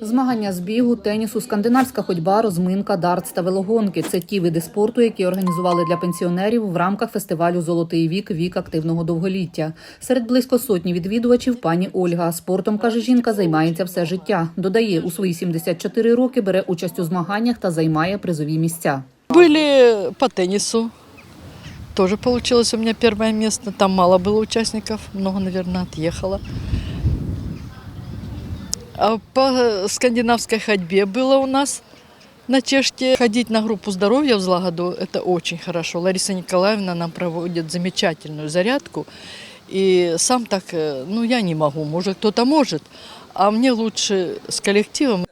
Змагання з бігу, тенісу, скандинавська ходьба, розминка, дартс та велогонки це ті види спорту, які організували для пенсіонерів в рамках фестивалю Золотий вік вік активного довголіття. Серед близько сотні відвідувачів пані Ольга. Спортом каже жінка, займається все життя. Додає, у свої 74 роки бере участь у змаганнях та займає призові місця. Были по теннису. Тоже получилось у меня первое место. Там мало было участников, много, наверное, отъехало. А по скандинавской ходьбе было у нас на Чеште. Ходить на группу здоровья в Злагоду – это очень хорошо. Лариса Николаевна нам проводит замечательную зарядку. И сам так, э, ну, я не могу, может, кто-то может. А мне лучше с коллективом.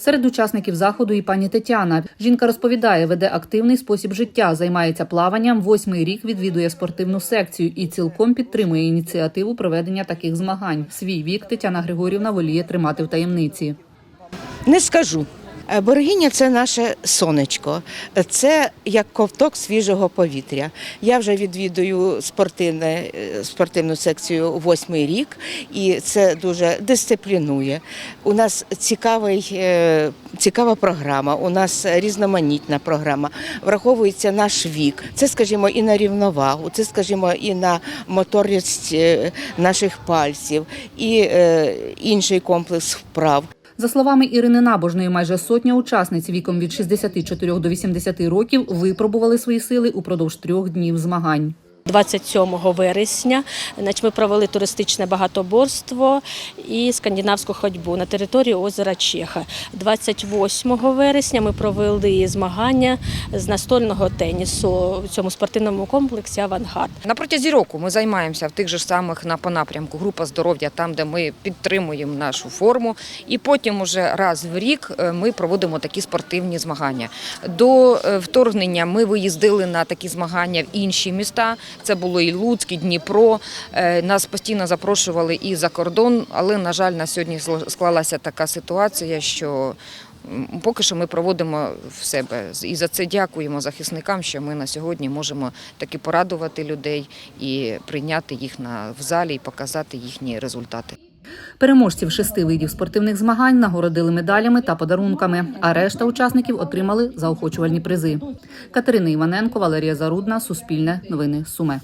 Серед учасників заходу і пані Тетяна. Жінка розповідає, веде активний спосіб життя, займається плаванням, восьмий рік відвідує спортивну секцію і цілком підтримує ініціативу проведення таких змагань. Свій вік Тетяна Григорівна воліє тримати в таємниці. Не скажу. Е, Боргиня це наше сонечко, це як ковток свіжого повітря. Я вже відвідую спортивне, е, спортивну секцію восьмий рік, і це дуже дисциплінує. У нас цікавий, е, цікава програма, у нас різноманітна програма. Враховується наш вік. Це, скажімо, і на рівновагу, це, скажімо, і на моторність наших пальців, і інший комплекс вправ. За словами Ірини Набожної, майже сотня учасниць віком від 64 до 80 років випробували свої сили упродовж трьох днів змагань. 27 вересня ми провели туристичне багатоборство і скандинавську ходьбу на території озера Чеха. 28 вересня ми провели змагання з настольного тенісу в цьому спортивному комплексі Авангард. На протязі року ми займаємося в тих же самих на по напрямку група здоров'я, там де ми підтримуємо нашу форму, і потім уже раз в рік е, ми проводимо такі спортивні змагання. До е, вторгнення ми виїздили на такі змагання в інші міста. Це було і Луцьк, і Дніпро. Е, Нас постійно запрошували і за кордон, але на жаль, на сьогодні склалася така ситуація, що поки що ми проводимо в себе. І за це дякуємо захисникам, що ми на сьогодні можемо таки порадувати людей і прийняти їх в залі і показати їхні результати. Переможців шести видів спортивних змагань нагородили медалями та подарунками, а решта учасників отримали заохочувальні призи. Катерина Іваненко, Валерія Зарудна, Суспільне, Новини Суме.